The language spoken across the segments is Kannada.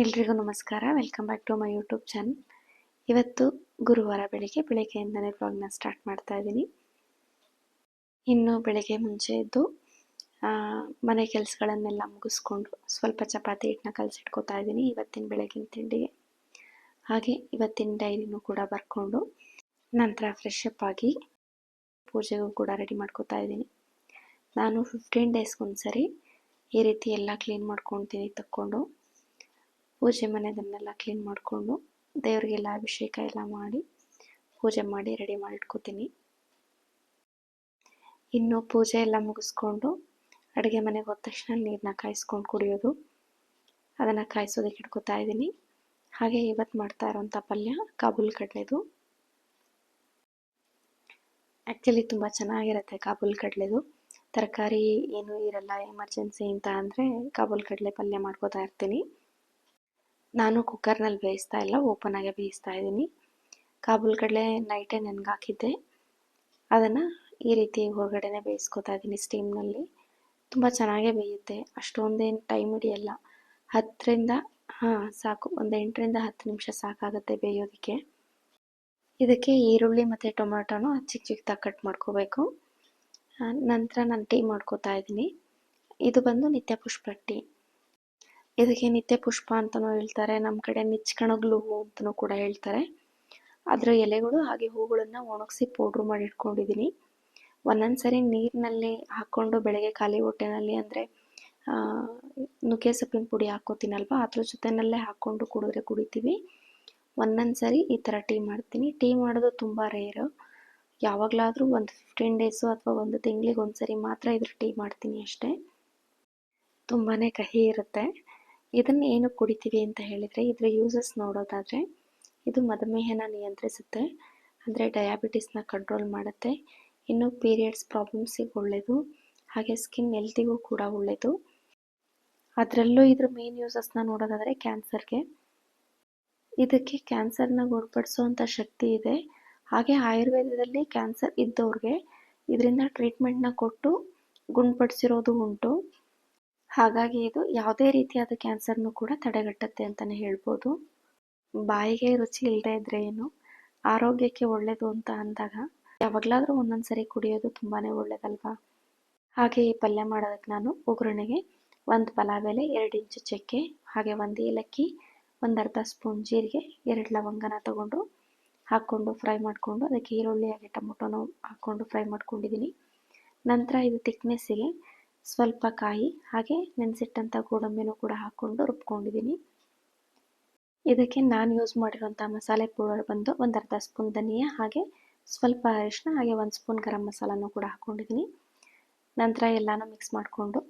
ಎಲ್ರಿಗೂ ನಮಸ್ಕಾರ. Welcome back to my YouTube channel ಇವತ್ತು ಗುರುವಾರ ಬೆಳಿಗ್ಗೆ ಬೆಳಿಗ್ಗೆಯಿಂದನೇ ವ್ಲಾಗ್ನ ಸ್ಟಾರ್ಟ್ ಮಾಡ್ತಾ ಇದ್ದೀನಿ. ಇನ್ನು ಬೆಳಗ್ಗೆ ಮುಂಚೆ ಎದ್ದು ಮನೆ ಕೆಲಸಗಳನ್ನೆಲ್ಲ ಮುಗಿಸ್ಕೊಂಡು ಸ್ವಲ್ಪ ಚಪಾತಿ ಹಿಟ್ಟನ್ನ ಕಲಸಿಟ್ಕೋತಾ ಇದ್ದೀನಿ ಇವತ್ತಿನ ಬೆಳಗಿನ ತಿಂಡಿಗೆ. ಹಾಗೆ ಇವತ್ತಿನ ಡೈರಿನೂ ಕೂಡ ಬರ್ಕೊಂಡು ನಂತರ ಫ್ರೆಶ್ ಅಪ್ ಆಗಿ ಪೂಜೆಗೂ ಕೂಡ ರೆಡಿ ಮಾಡ್ಕೋತಾ ಇದ್ದೀನಿ. ನಾನು ಫಿಫ್ಟೀನ್ ಡೇಸ್ಗೊಂದ್ಸರಿ ಈ ರೀತಿ ಎಲ್ಲ ಕ್ಲೀನ್ ಮಾಡ್ಕೊತೀನಿ ತಕ್ಕೊಂಡು. ಪೂಜೆ ಮನೆದನ್ನೆಲ್ಲ ಕ್ಲೀನ್ ಮಾಡಿಕೊಂಡು ದೇವರಿಗೆಲ್ಲ ಅಭಿಷೇಕ ಎಲ್ಲ ಮಾಡಿ ಪೂಜೆ ಮಾಡಿ ರೆಡಿ ಮಾಡಿಟ್ಕೋತೀನಿ. ಇನ್ನು ಪೂಜೆ ಎಲ್ಲ ಮುಗಿಸ್ಕೊಂಡು ಅಡುಗೆ ಮನೆಗೆ ಹೋದ ತಕ್ಷಣ ನೀರನ್ನ ಕಾಯಿಸ್ಕೊಂಡು ಕುಡಿಯೋದು. ಅದನ್ನು ಕಾಯಿಸೋದಕ್ಕೆ ಇಟ್ಕೋತಾ ಇದ್ದೀನಿ. ಹಾಗೆ ಇವತ್ತು ಮಾಡ್ತಾ ಇರೋಂಥ ಪಲ್ಯ ಕಾಬೂಲ್ ಕಡಲೆದು. ಆ್ಯಕ್ಚುಲಿ ತುಂಬ ಚೆನ್ನಾಗಿರುತ್ತೆ ಕಾಬೂಲ್ ಕಡಲೆದು. ತರಕಾರಿ ಏನೂ ಇರಲ್ಲ ಎಮರ್ಜೆನ್ಸಿ ಅಂತ ಅಂದರೆ ಕಾಬೂಲ್ ಕಡಲೆ ಪಲ್ಯ ಮಾಡ್ಕೋತಾ ಇರ್ತೀನಿ. ನಾನು ಕುಕ್ಕರ್ನಲ್ಲಿ ಬೇಯಿಸ್ತಾ ಇಲ್ಲ, ಓಪನ್ ಆಗೇ ಬೇಯಿಸ್ತಾ ಇದ್ದೀನಿ. ಕಾಬೂಲ್ ಕಡಲೆ ನೈಟೇ ನೆನೆಗಾಕಿದ್ದೆ. ಅದನ್ನು ಈ ರೀತಿ ಹೊರಗಡೆನೆ ಬೇಯಿಸ್ಕೊತಾ ಇದ್ದೀನಿ ಸ್ಟೀಮ್ನಲ್ಲಿ. ತುಂಬ ಚೆನ್ನಾಗೇ ಬೇಯುತ್ತೆ. ಅಷ್ಟೊಂದೇನು ಟೈಮ್ ಹಿಡಿಯಲ್ಲ. ಹತ್ತರಿಂದ, ಹಾಂ, ಸಾಕು. ಒಂದು ಎಂಟರಿಂದ ಹತ್ತು ನಿಮಿಷ ಸಾಕಾಗುತ್ತೆ ಬೇಯೋದಕ್ಕೆ. ಇದಕ್ಕೆ ಈರುಳ್ಳಿ ಮತ್ತು ಟೊಮೆಟೊನು ಚಿಕ್ಕ ಚಿಕ್ಕದಾಗಿ ಕಟ್ ಮಾಡ್ಕೋಬೇಕು. ನಂತರ ನಾನು ಟೀ ಮಾಡ್ಕೋತಾ ಇದ್ದೀನಿ. ಇದು ಬಂದು ನಿತ್ಯ ಪುಷ್ಪ ಟೀ. ಇದಕ್ಕೆ ನಿತ್ಯ ಪುಷ್ಪ ಅಂತಲೂ ಹೇಳ್ತಾರೆ ನಮ್ಮ ಕಡೆ ನಿಚ್ಕಣಗ್ಲು ಹೂ ಅಂತಲೂ ಕೂಡ ಹೇಳ್ತಾರೆ. ಅದರ ಎಲೆಗಳು ಹಾಗೆ ಹೂಗಳನ್ನು ಒಣಗಿಸಿ ಪೌಡ್ರ್ ಮಾಡಿ ಇಟ್ಕೊಂಡಿದ್ದೀನಿ ಒಂದೊಂದು ಸರಿ ನೀರಿನಲ್ಲಿ ಹಾಕ್ಕೊಂಡು ಬೆಳಗ್ಗೆ ಖಾಲಿ ಹೊಟ್ಟೆನಲ್ಲಿ ಅಂದರೆ ನುಗ್ಗೆ ಸೊಪ್ಪಿನ ಪುಡಿ ಹಾಕೋತೀನಲ್ವ, ಅದ್ರ ಜೊತೆನಲ್ಲೇ ಹಾಕ್ಕೊಂಡು ಕುಡಿದ್ರೆ ಕುಡಿತೀವಿ. ಒಂದೊಂದು ಸರಿ ಈ ಥರ ಟೀ ಮಾಡ್ತೀನಿ. ಟೀ ಮಾಡೋದು ತುಂಬ ರೇರು ಯಾವಾಗಲಾದರೂ ಒಂದು ಫಿಫ್ಟೀನ್ ಡೇಸು ಅಥವಾ ಒಂದು ತಿಂಗಳಿಗೆ ಒಂದು ಸರಿ ಮಾತ್ರ ಇದ್ರ ಟೀ ಮಾಡ್ತೀನಿ ಅಷ್ಟೇ. ತುಂಬಾ ಕಹಿ ಇರುತ್ತೆ. ಇದನ್ನು ಏನು ಕುಡಿತೀವಿ ಅಂತ ಹೇಳಿದರೆ ಇದರ ಯೂಸಸ್ ನೋಡೋದಾದರೆ ಇದು ಮಧುಮೇಹನ ನಿಯಂತ್ರಿಸುತ್ತೆ. ಅಂದರೆ ಡಯಾಬಿಟಿಸ್ನ ಕಂಟ್ರೋಲ್ ಮಾಡುತ್ತೆ. ಇನ್ನು ಪೀರಿಯಡ್ಸ್ ಪ್ರಾಬ್ಲಮ್ಸಿಗೆ ಒಳ್ಳೆಯದು ಹಾಗೆ ಸ್ಕಿನ್ ಹೆಲ್ತಿಗೂ ಕೂಡ ಒಳ್ಳೆಯದು ಅದರಲ್ಲೂ ಇದ್ರ ಮೇನ್ ಯೂಸಸ್ನ ನೋಡೋದಾದರೆ ಕ್ಯಾನ್ಸರ್ಗೆ ಇದಕ್ಕೆ ಕ್ಯಾನ್ಸರ್ನ ಗುಣಪಡಿಸೋವಂಥ ಶಕ್ತಿ ಇದೆ. ಹಾಗೆ ಆಯುರ್ವೇದದಲ್ಲಿ ಕ್ಯಾನ್ಸರ್ ಇದ್ದವ್ರಿಗೆ ಇದರಿಂದ ಟ್ರೀಟ್ಮೆಂಟ್ನ ಕೊಟ್ಟು ಗುಣಪಡಿಸಿರೋದು ಉಂಟು. ಹಾಗಾಗಿ ಇದು ಯಾವುದೇ ರೀತಿಯಾದ ಕ್ಯಾನ್ಸರ್ನು ಕೂಡ ತಡೆಗಟ್ಟುತ್ತೆ ಅಂತಲೇ ಹೇಳ್ಬೋದು. ಬಾಯಿಗೆ ರುಚಿ ಇಲ್ಲದೇ ಇದ್ರೆ ಏನು? ಆರೋಗ್ಯಕ್ಕೆ ಒಳ್ಳೆಯದು ಅಂತ ಅಂದಾಗ ಯಾವಾಗಲಾದರೂ ಒಂದೊಂದು ಸರಿ ಕುಡಿಯೋದು ತುಂಬಾ ಒಳ್ಳೆಯದಲ್ವಾ ಹಾಗೆ ಈ ಪಲ್ಯ ಮಾಡೋದಕ್ಕೆ ನಾನು ಒಗ್ಗರಣೆಗೆ ಒಂದು ಪಲಾವ್ ಎಲೆ ಎರಡು ಇಂಚು ಚಕ್ಕೆ, ಹಾಗೆ ಒಂದು ಏಲಕ್ಕಿ, ಒಂದು ಅರ್ಧ ಸ್ಪೂನ್ ಜೀರಿಗೆ, ಎರಡು ಲವಂಗನ ತಗೊಂಡು ಹಾಕ್ಕೊಂಡು ಫ್ರೈ ಮಾಡಿಕೊಂಡು, ಅದಕ್ಕೆ ಈರುಳ್ಳಿ, ಹಾಗೆ ಟೊಮೊಟೊನೂ ಹಾಕ್ಕೊಂಡು ಫ್ರೈ ಮಾಡ್ಕೊಂಡಿದ್ದೀನಿ. ನಂತರ ಇದು ತಿಕ್ನೆಸ್ಸಿಗೆ ಸ್ವಲ್ಪ ಕಾಯಿ, ಹಾಗೆ ನೆನೆಸಿಟ್ಟಂಥ ಗೋಡಂಬಿನೂ ಕೂಡ ಹಾಕ್ಕೊಂಡು ರುಬ್ಕೊಂಡಿದ್ದೀನಿ. ಇದಕ್ಕೆ ನಾನು ಯೂಸ್ ಮಾಡಿರುವಂಥ ಮಸಾಲೆ ಪೌಡರ್ ಬಂದು ಒಂದು ಅರ್ಧ ಸ್ಪೂನ್ ಧನಿಯಾ, ಹಾಗೆ ಸ್ವಲ್ಪ ಅರಿಶಿನ ಹಾಗೆ ಒಂದು ಸ್ಪೂನ್ ಗರಂ ಮಸಾಲನೂ ಕೂಡ ಹಾಕ್ಕೊಂಡಿದ್ದೀನಿ ನಂತರ ಎಲ್ಲನೂ ಮಿಕ್ಸ್ ಮಾಡಿಕೊಂಡು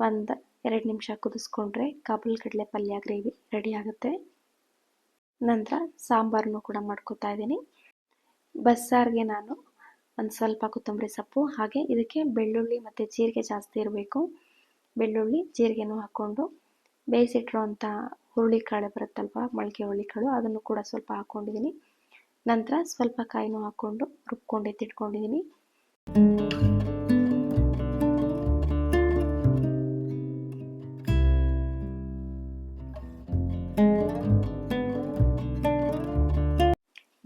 ಒಂದು ಎರಡು ನಿಮಿಷ ಕುದಿಸ್ಕೊಂಡ್ರೆ ಕಾಬೂಲ್ ಕಡಲೆ ಪಲ್ಯ ಗ್ರೇವಿ ರೆಡಿ ಆಗುತ್ತೆ. ನಂತರ ಸಾಂಬಾರನ್ನು ಕೂಡ ಮಾಡ್ಕೋತಾ ಇದ್ದೀನಿ. ಬಸ್ಸಾರಿಗೆ ನಾನು ಒಂದು ಸ್ವಲ್ಪ ಕೊತ್ತಂಬರಿ ಸೊಪ್ಪು, ಹಾಗೆ ಇದಕ್ಕೆ ಬೆಳ್ಳುಳ್ಳಿ ಮತ್ತು ಜೀರಿಗೆ ಜಾಸ್ತಿ ಇರಬೇಕು. ಬೆಳ್ಳುಳ್ಳಿ, ಜೀರಿಗೆನೂ ಹಾಕ್ಕೊಂಡು ಬೇಯಿಸಿಟ್ಟಿರೋಂಥ ಹುರುಳಿಕಾಳು ಬರುತ್ತಲ್ವ, ಮೊಳಕೆ ಹುರುಳಿಕಾಳು ಅದನ್ನು ಕೂಡ ಸ್ವಲ್ಪ ಹಾಕ್ಕೊಂಡಿದ್ದೀನಿ ನಂತರ ಸ್ವಲ್ಪ ಕಾಯಿನೂ ಹಾಕ್ಕೊಂಡು ರುಬ್ಕೊಂಡು ಎತ್ತಿಟ್ಕೊಂಡಿದ್ದೀನಿ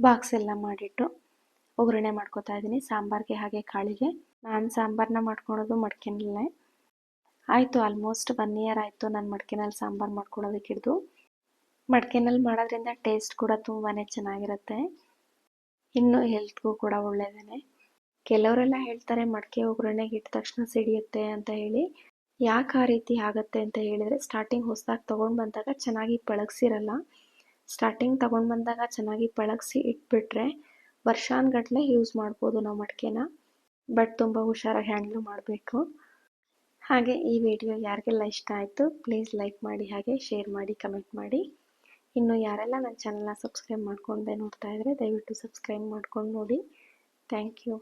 ಬಾಕ್ಸ್ ಎಲ್ಲ ಮಾಡಿಟ್ಟು ಒಗ್ಗರಣೆ ಮಾಡ್ಕೊತಾ ಇದ್ದೀನಿ ಸಾಂಬಾರಿಗೆ ಹಾಗೆ ಕಾಳಿಗೆ. ನಾನು ಸಾಂಬಾರನ್ನ ಮಾಡ್ಕೊಳೋದು ಮಡ್ಕೆನಲ್ಲೇ. ಆಯಿತು ಆಲ್ಮೋಸ್ಟ್ ಒನ್ ಇಯರ್ ಆಯಿತು ನಾನು ಮಡ್ಕೆನಲ್ಲಿ ಸಾಂಬಾರು ಮಾಡ್ಕೊಳೋದಕ್ಕೆ ಹಿಡಿದು. ಮಡ್ಕೆನಲ್ಲಿ ಮಾಡೋದ್ರಿಂದ ಟೇಸ್ಟ್ ಕೂಡ ತುಂಬಾ ಚೆನ್ನಾಗಿರುತ್ತೆ. ಇನ್ನು ಹೆಲ್ತ್ಗೂ ಕೂಡ ಒಳ್ಳೆಯದೇ ಕೆಲವರೆಲ್ಲ ಹೇಳ್ತಾರೆ, ಮಡಿಕೆ ಒಗ್ಗರಣೆಗೆ ಇಟ್ಟ ತಕ್ಷಣ ಸಿಡಿಯುತ್ತೆ ಅಂತ ಹೇಳಿ. ಯಾಕೆ ಆ ರೀತಿ ಆಗುತ್ತೆ ಅಂತ ಹೇಳಿದರೆ ಸ್ಟಾರ್ಟಿಂಗ್ ಹೊಸದಾಗಿ ತೊಗೊಂಡು ಬಂದಾಗ ಚೆನ್ನಾಗಿ ಪಳಗಿಸಿರಲ್ಲ. ಸ್ಟಾರ್ಟಿಂಗ್ ತೊಗೊಂಡು ಬಂದಾಗ ಚೆನ್ನಾಗಿ ಪಳಗಿಸಿ ಇಟ್ಬಿಟ್ರೆ ವರ್ಷಾನುಗಟ್ಲೆ ಯೂಸ್ ಮಾಡ್ಬೋದು ನಾವು ಮಡಿಕೆನ ಬಟ್ ತುಂಬ ಹುಷಾರಾಗಿ ಹ್ಯಾಂಡಲ್ ಮಾಡಬೇಕು. ಹಾಗೆ ಈ ವಿಡಿಯೋ ಯಾರಿಗೆಲ್ಲ ಇಷ್ಟ ಆಯಿತು ಪ್ಲೀಸ್ ಲೈಕ್ ಮಾಡಿ, ಹಾಗೆ ಶೇರ್ ಮಾಡಿ ಕಮೆಂಟ್ ಮಾಡಿ. ಇನ್ನು ಯಾರೆಲ್ಲ ನನ್ನ ಚಾನಲ್ನ ಸಬ್ಸ್ಕ್ರೈಬ್ ಮಾಡ್ಕೊಂಡೆ ನೋಡ್ತಾ ಇದ್ದರೆ ದಯವಿಟ್ಟು ಸಬ್ಸ್ಕ್ರೈಬ್ ಮಾಡ್ಕೊಂಡು ನೋಡಿ. Thank you